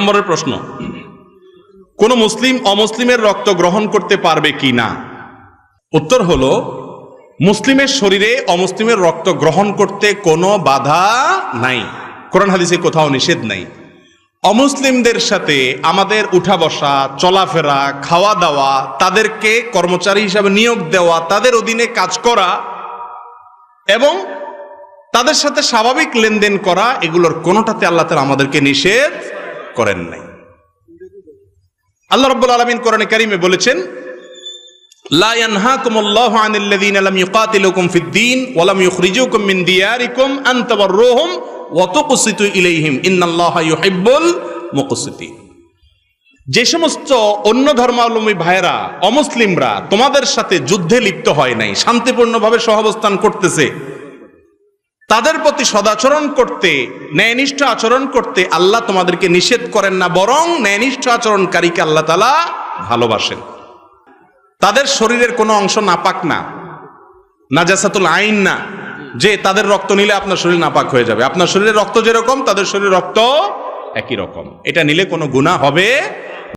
নম্বরের প্রশ্ন, কোন মুসলিম অমুসলিমের রক্ত গ্রহণ করতে পারবে কি না? উত্তর হল, মুসলিমের শরীরে অমুসলিমের রক্ত গ্রহণ করতে কোনো বাধা নাই। কোরআন হাদিসে কোথাও নিষেধ নাই। অমুসলিমদের সাথে আমাদের উঠা বসা, চলাফেরা, খাওয়া দাওয়া, তাদেরকে কর্মচারী হিসাবে নিয়োগ দেওয়া, তাদের অধীনে কাজ করা এবং তাদের সাথে স্বাভাবিক লেনদেন করা, এগুলোর কোনোটাতে আল্লাহ তালা আমাদেরকে নিষেধ করেন নাই আল্লাহ রব্বুল আলমিন কোরআনে কারিমে বলেছেন لا ينهاكم الله عن الذين لم يقاتلوكم في الدين ولم يخرجوكم من دياركم أن تبروهم وتقسطوا إليهم إن الله يحب المقسطين যে সমস্ত অন্য ধর্মাবলম্বী ভাইরা অমুসলিমরা তোমাদের সাথে যুদ্ধে লিপ্ত হয় নাই শান্তিপূর্ণভাবে সহাবস্থান করতেছে তাদের প্রতি সদাচরণ করতে, ন্যায়নিষ্ঠ আচরণ করতে আল্লাহ তোমাদেরকে নিষেধ করেন না, বরং ন্যায়নিষ্ঠ আচরণকারীকে আল্লাহ তালা ভালোবাসেন। তাদের শরীরের কোনো অংশ নাপাক না, নাজাসাতুল আইন না, যে তাদের রক্ত নিলে আপনার শরীর নাপাক হয়ে যাবে। আপনার শরীরে রক্ত যেরকম, তাদের শরীরে রক্ত একই রকম। এটা নিলে কোনো গুণা হবে